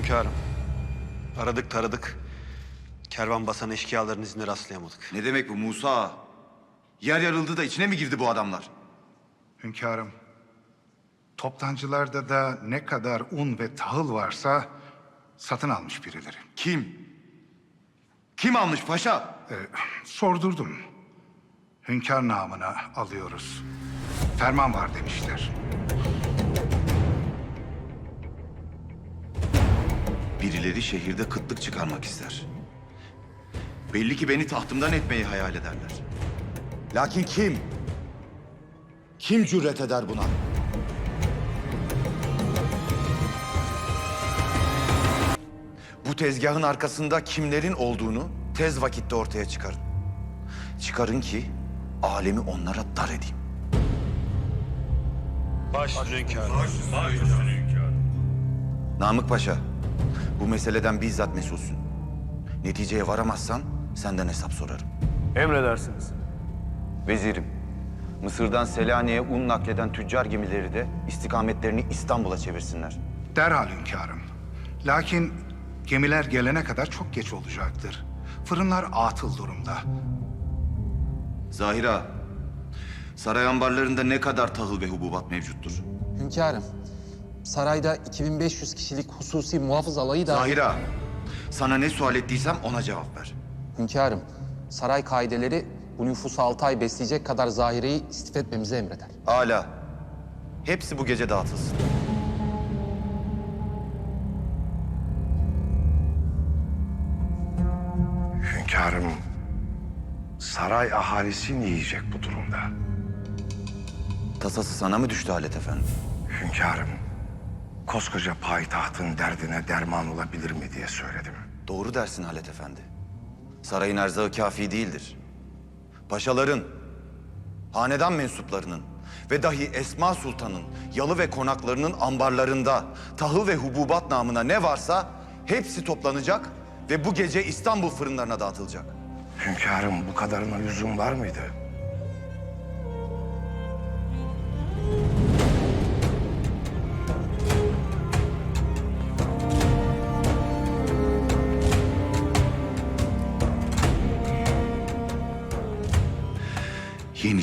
Hünkârım. Aradık taradık. Kervan basan eşkıyaların izine rastlayamadık. Ne demek bu Musa? Yer yarıldı da içine mi girdi bu adamlar? Hünkârım, toptancılarda da ne kadar un ve tahıl varsa satın almış birileri. Kim? Kim almış paşa? Ee, sordurdum. Hünkâr namına alıyoruz. Ferman var demişler. Birileri şehirde kıtlık çıkarmak ister. Belli ki beni tahtımdan etmeyi hayal ederler. Lakin kim? Kim cüret eder buna? Bu tezgahın arkasında kimlerin olduğunu tez vakitte ortaya çıkarın. Çıkarın ki alemi onlara dar edeyim. Baş hünkârım. Namık Paşa, bu meseleden bizzat mesulsün. Neticeye varamazsan senden hesap sorarım. Emredersiniz. Vezirim, Mısır'dan Selanik'e un nakleden tüccar gemileri de istikametlerini İstanbul'a çevirsinler. Derhal hünkârım. Lakin gemiler gelene kadar çok geç olacaktır. Fırınlar atıl durumda. Zahira, saray ambarlarında ne kadar tahıl ve hububat mevcuttur? Hünkârım, sarayda 2500 kişilik hususi muhafız alayı da... Zahira, sana ne sual ettiysem ona cevap ver. Hünkârım, saray kaideleri bu nüfusu altı ay besleyecek kadar zahireyi istif etmemizi emreder. Âlâ, hepsi bu gece dağıtılsın. Hünkârım, saray ahalisi ne yiyecek bu durumda? Tasası sana mı düştü Halet Efendi? Hünkârım, koskoca payitahtın derdine derman olabilir mi diye söyledim. Doğru dersin Halet Efendi. Sarayın erzağı kafi değildir. Paşaların, hanedan mensuplarının ve dahi Esma Sultan'ın yalı ve konaklarının ambarlarında tahıl ve hububat namına ne varsa hepsi toplanacak ve bu gece İstanbul fırınlarına dağıtılacak. Hünkârım bu kadarına lüzum var mıydı?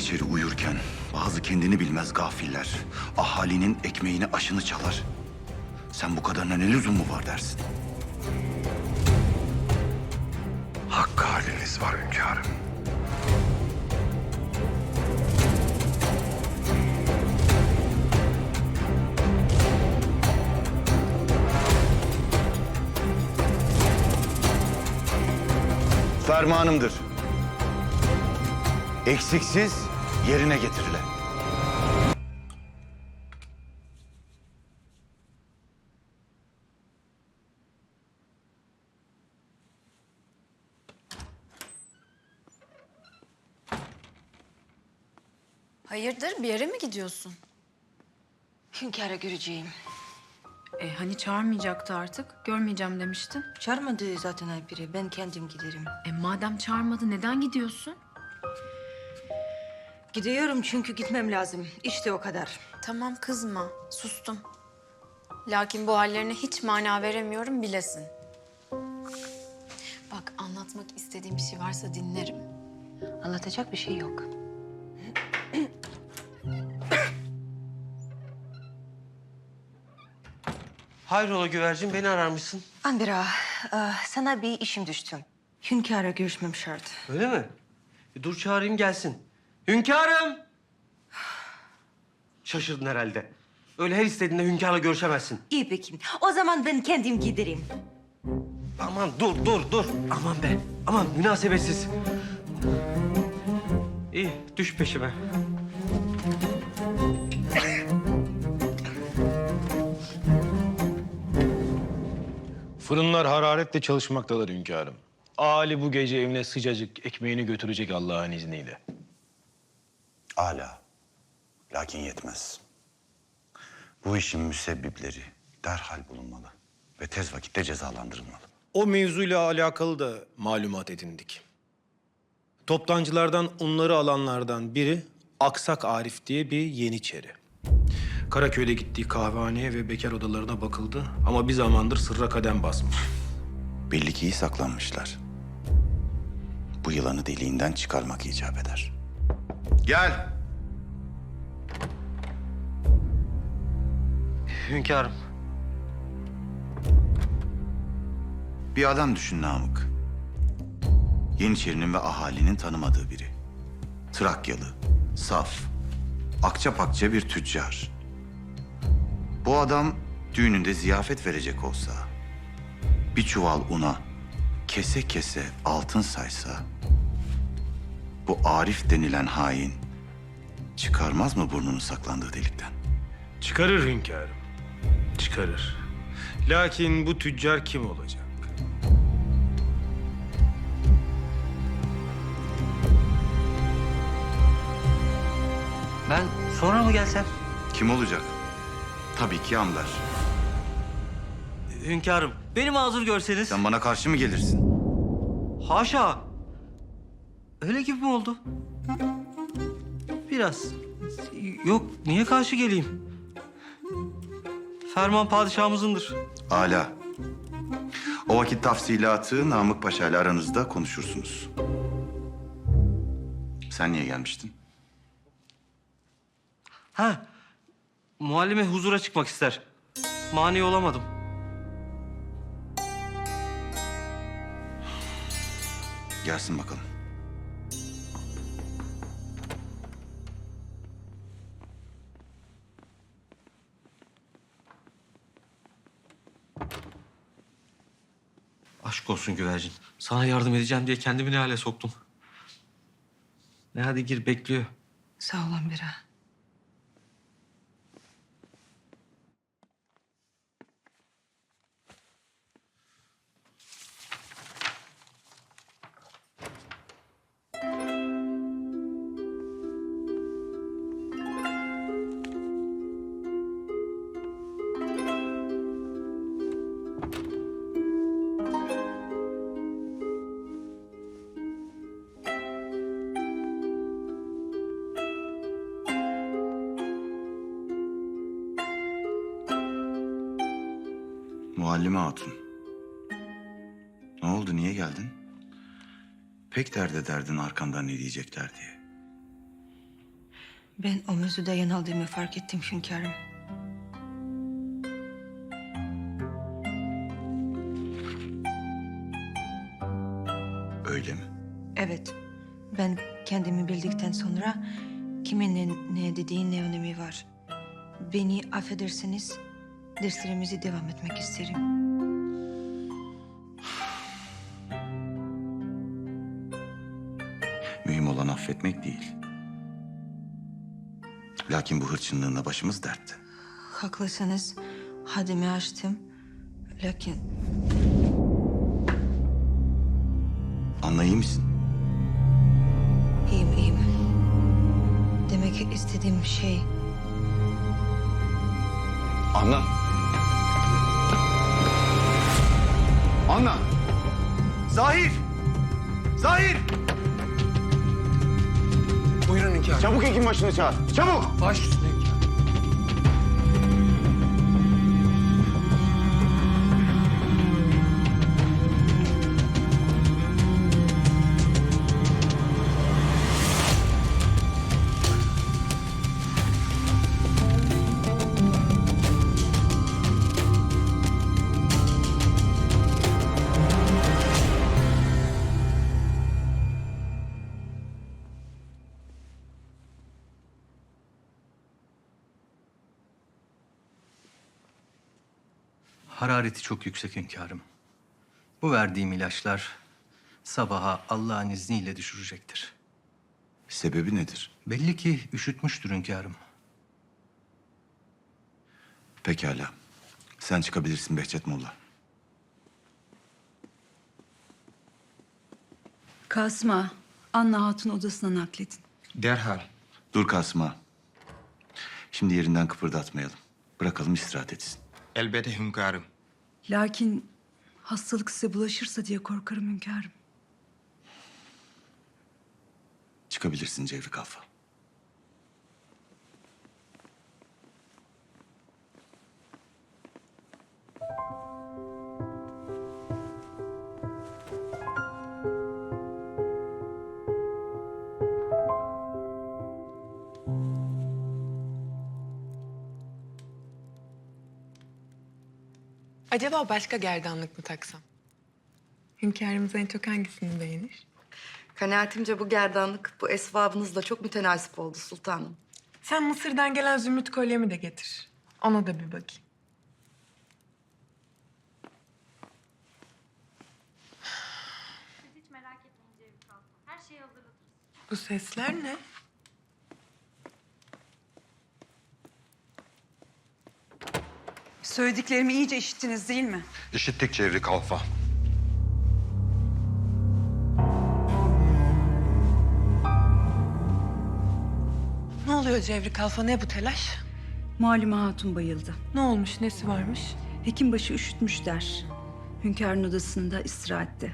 Yeniçeri uyurken bazı kendini bilmez gafiller ahalinin ekmeğini aşını çalar. Sen bu kadarına ne lüzumu var dersin? Hakkı haliniz var hünkârım. Fermanımdır. Eksiksiz yerine getirile. Hayırdır bir yere mi gidiyorsun? Hünkâr'a göreceğim. E hani çağırmayacaktı artık. Görmeyeceğim demiştin. Çağırmadı zaten Alpiri. Ben kendim giderim. E madem çağırmadı neden gidiyorsun? Gidiyorum çünkü gitmem lazım. İşte o kadar. Tamam kızma. Sustum. Lakin bu hallerine hiç mana veremiyorum bilesin. Bak anlatmak istediğim bir şey varsa dinlerim. Anlatacak bir şey yok. Hayrola güvercin beni ararmışsın. Ambira, ah, sana bir işim düştü. Hünkâr'a görüşmem şart. Öyle mi? E, dur çağırayım gelsin. Hünkârım! Şaşırdın herhalde. Öyle her istediğinde hünkârla görüşemezsin. İyi peki. O zaman ben kendim giderim. Aman dur dur dur. Aman be. Aman münasebetsiz. İyi düş peşime. Fırınlar hararetle çalışmaktalar hünkârım. Ali bu gece evine sıcacık ekmeğini götürecek Allah'ın izniyle. Ala. Lakin yetmez. Bu işin müsebbipleri derhal bulunmalı ve tez vakitte cezalandırılmalı. O mevzuyla alakalı da malumat edindik. Toptancılardan unları alanlardan biri Aksak Arif diye bir yeniçeri. Karaköy'de gittiği kahvehaneye ve bekar odalarına bakıldı ama bir zamandır sırra kadem basmış. Belli ki iyi saklanmışlar. Bu yılanı deliğinden çıkarmak icap eder. Gel. Hünkârım. Bir adam düşün Namık. Yeniçerinin ve ahalinin tanımadığı biri. Trakyalı, saf, akça pakça bir tüccar. Bu adam düğününde ziyafet verecek olsa, bir çuval una kese kese altın saysa, bu Arif denilen hain çıkarmaz mı burnunu saklandığı delikten? Çıkarır hünkârım. Çıkarır. Lakin bu tüccar kim olacak? Ben sonra mı gelsem? Kim olacak? Tabii ki Amber. Hünkârım, beni mazur görseniz. Sen bana karşı mı gelirsin? Haşa. Öyle gibi mi oldu? Biraz. Yok, niye karşı geleyim? Ferman padişahımızındır. Ala. O vakit tafsilatı Namık Paşa ile aranızda konuşursunuz. Sen niye gelmiştin? Ha, muallime huzura çıkmak ister. Mani olamadım. Gelsin bakalım. Aşk olsun güvercin. Sana yardım edeceğim diye kendimi ne hale soktum. Ne hadi gir bekliyor. Sağ olun Bira. Muallime Hatun. Ne oldu, niye geldin? Pek dert ederdin arkandan ne diyecekler diye. Ben o mevzuda yanıldığımı fark ettim hünkârım. Öyle mi? Evet. Ben kendimi bildikten sonra kimin ne, ne dediğin ne önemi var. Beni affederseniz derslerimizi devam etmek isterim. Mühim olan affetmek değil. Lakin bu hırçınlığına başımız dertte. Haklısınız. Haddimi aştım. Lakin Anla iyi misin? iyiyim iyiyim. Demek istediğim şey Anla. Anla. Zahir. Zahir. Buyurun hünkârım. Çabuk hekim başını çağır. Çabuk. Baş üstüne Harareti çok yüksek hünkârım. Bu verdiğim ilaçlar sabaha Allah'ın izniyle düşürecektir. Sebebi nedir? Belli ki üşütmüştür hünkârım. Pekala. Sen çıkabilirsin Behçet Molla. Kasma, Anna Hatun odasına nakledin. Derhal. Dur Kasım'a. Şimdi yerinden kıpırdatmayalım. Bırakalım istirahat etsin. Elbette hünkârım. Lakin hastalık size bulaşırsa diye korkarım hünkârım. Çıkabilirsin Cevri Kalfa. Acaba başka gerdanlık mı taksam? Hünkârımız en çok hangisini beğenir? Kanaatimce bu gerdanlık bu esvabınızla çok mütenasip oldu sultanım. Sen Mısır'dan gelen zümrüt kolyemi de getir. Ona da bir bakayım. Hiç merak etmeyin Cevdet Kalfa. Her şeyi hazırladım. Bu sesler ne? Söylediklerimi iyice işittiniz değil mi? İşittik Cevri Kalfa. Ne oluyor Cevri Kalfa? Ne bu telaş? Malum hatun bayıldı. Ne olmuş? Nesi varmış? Hekimbaşı üşütmüşler. Hünkârın odasında istirahatte.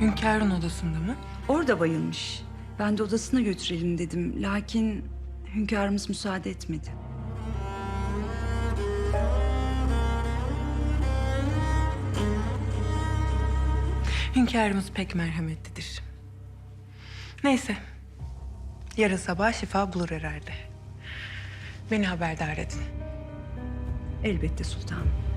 Hünkârın odasında mı? Orada bayılmış. Ben de odasına götürelim dedim. Lakin hünkârımız müsaade etmedi. Hünkârımız pek merhametlidir. Neyse. Yarın sabah şifa bulur herhalde. Beni haberdar edin. Elbette sultanım.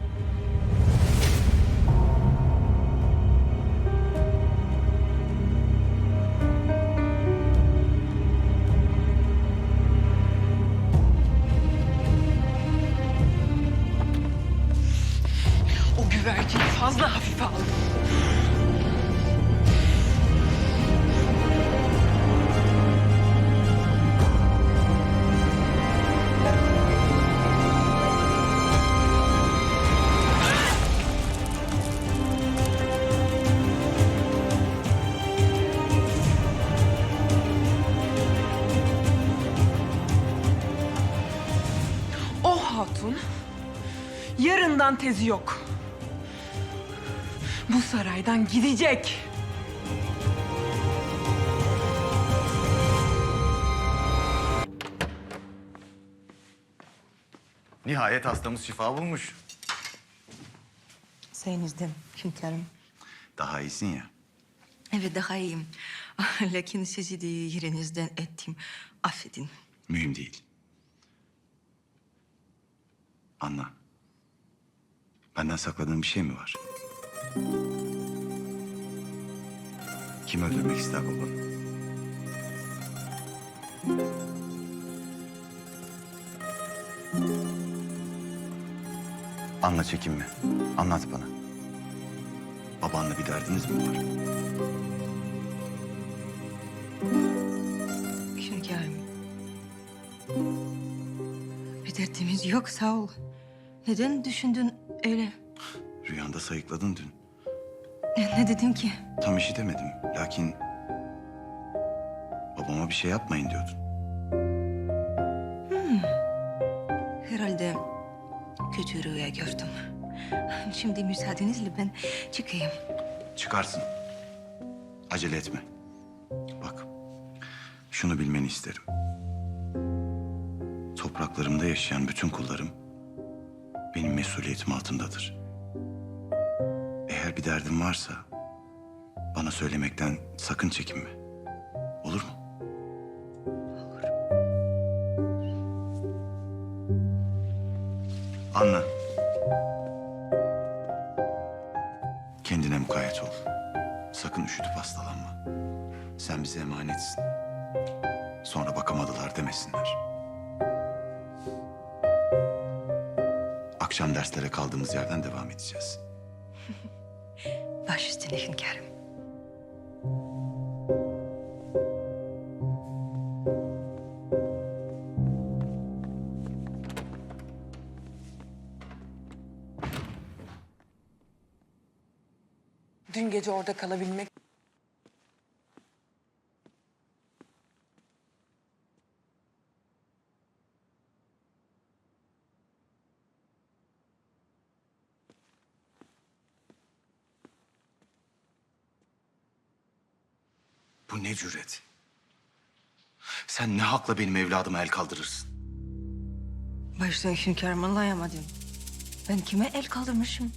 Yarından tezi yok. Bu saraydan gidecek. Nihayet hastamız şifa bulmuş. Sayenizde hünkârım. Daha iyisin ya. Evet daha iyiyim. Lakin sizi de yerinizden ettim. Affedin. Mühim değil. Anla. Benden sakladığın bir şey mi var? Kim öldürmek ister babanı? Anla çekinme. Anlat bana. Babanla bir derdiniz mi var? Hünkârım. Bir derdimiz yok sağ ol. Neden düşündün öyle? Rüyanda sayıkladın dün. Ne, ne dedim ki? Tam işitemedim. Lakin babama bir şey yapmayın diyordun. Herhalde kötü rüya gördüm. Şimdi müsaadenizle ben çıkayım. Çıkarsın. Acele etme. Bak, şunu bilmeni isterim. Topraklarımda yaşayan bütün kullarım benim mesuliyetim altındadır. Eğer bir derdin varsa bana söylemekten sakın çekinme. Olur mu? Anla. Kendine mukayyet ol. Sakın üşütüp hastalanma. Sen bize emanetsin. Sonra bakamadılar demesinler. Akşam derslere kaldığımız yerden devam edeceğiz. Baş üstüne hünkârım. Dün gece orada kalabilmek ne cüret? Sen ne hakla benim evladıma el kaldırırsın? Baştan hünkârım anlayamadım. Ben kime el kaldırmışım?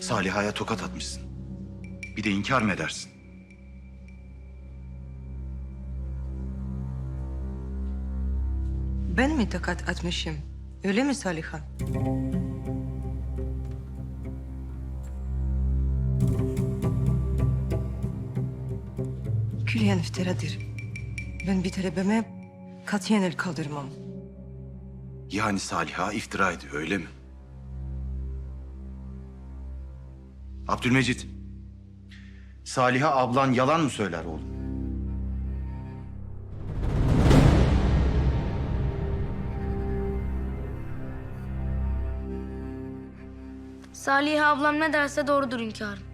Saliha'ya tokat atmışsın. Bir de inkar mı edersin? Ben mi takat atmışım? Öyle mi Saliha? Külliyen iftiradır. Ben bir talebeme katiyen el kaldırmam. Yani Saliha iftira ediyor öyle mi? Abdülmecit. Saliha ablan yalan mı söyler oğlum? Salih ablam ne derse doğrudur hünkârım.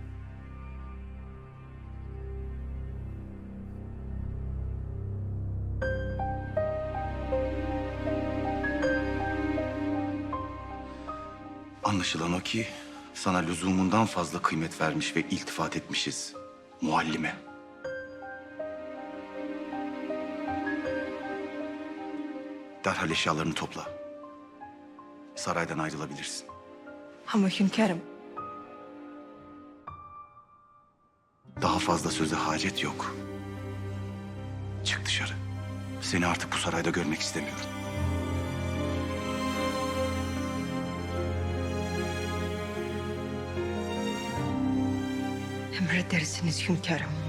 Anlaşılan o ki sana lüzumundan fazla kıymet vermiş ve iltifat etmişiz. Muallime. Derhal eşyalarını topla. Saraydan ayrılabilirsin. Ama hünkârım, Daha fazla söze hacet yok. Çık dışarı. Seni artık bu sarayda görmek istemiyorum. Emredersiniz hünkârım.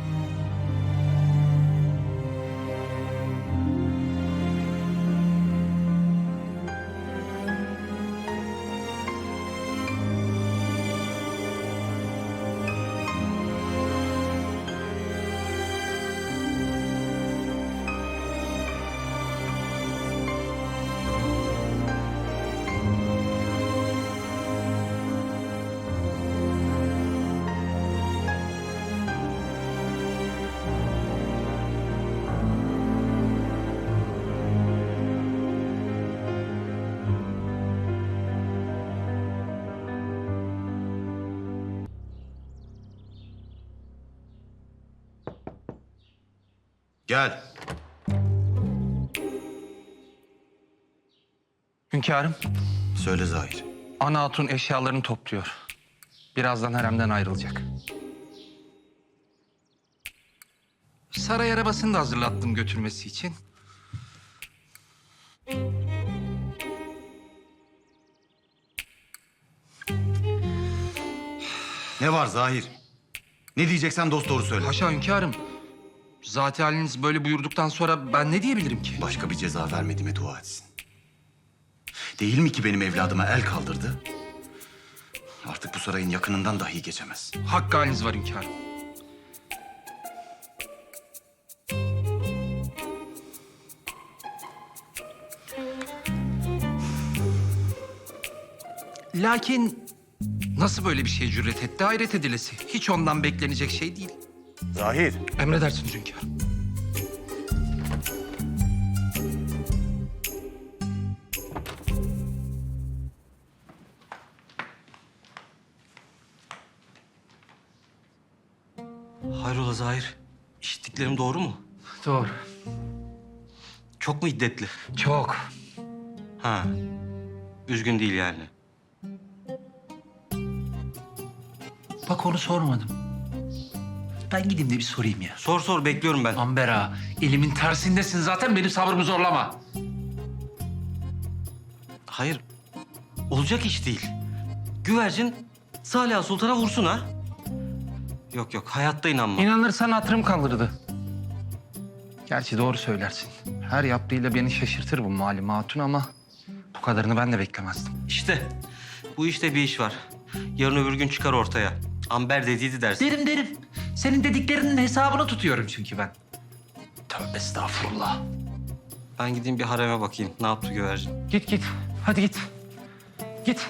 Gel. Hünkârım, Söyle Zahir. Ana Hatun eşyalarını topluyor. Birazdan haremden ayrılacak. Saray arabasını da hazırlattım götürmesi için. Ne var Zahir? Ne diyeceksen dost doğru söyle. Haşa hünkârım. Zaten haliniz böyle buyurduktan sonra ben ne diyebilirim ki? Başka bir ceza vermediğime dua etsin. Değil mi ki benim evladıma el kaldırdı? Artık bu sarayın yakınından dahi geçemez. Hakkı haliniz var hünkârım. Lakin nasıl böyle bir şeye cüret etti hayret edilesi. Hiç ondan beklenecek şey değil. Zahir. Emredersiniz hünkârım. Hayrola Zahir? İşittiklerim doğru mu? Doğru. Çok mu iddetli? Çok. Ha. Üzgün değil yani. Bak onu sormadım. Ben gideyim de bir sorayım ya. Sor sor bekliyorum ben. Amber ağa, elimin tersindesin zaten benim sabrımı zorlama. Hayır. Olacak iş değil. Güvercin Salih Sultan'a vursun ha. Yok yok hayatta inanmam. İnanırsan hatırım kaldırdı. Gerçi doğru söylersin. Her yaptığıyla beni şaşırtır bu malum hatun ama... ...bu kadarını ben de beklemezdim. İşte bu işte bir iş var. Yarın öbür gün çıkar ortaya. Amber dediydi dersin. Derim derim. Senin dediklerinin hesabını tutuyorum çünkü ben. Tövbe estağfurullah. Ben gideyim bir hareme bakayım. Ne yaptı güvercin? Git git. Hadi git. Git.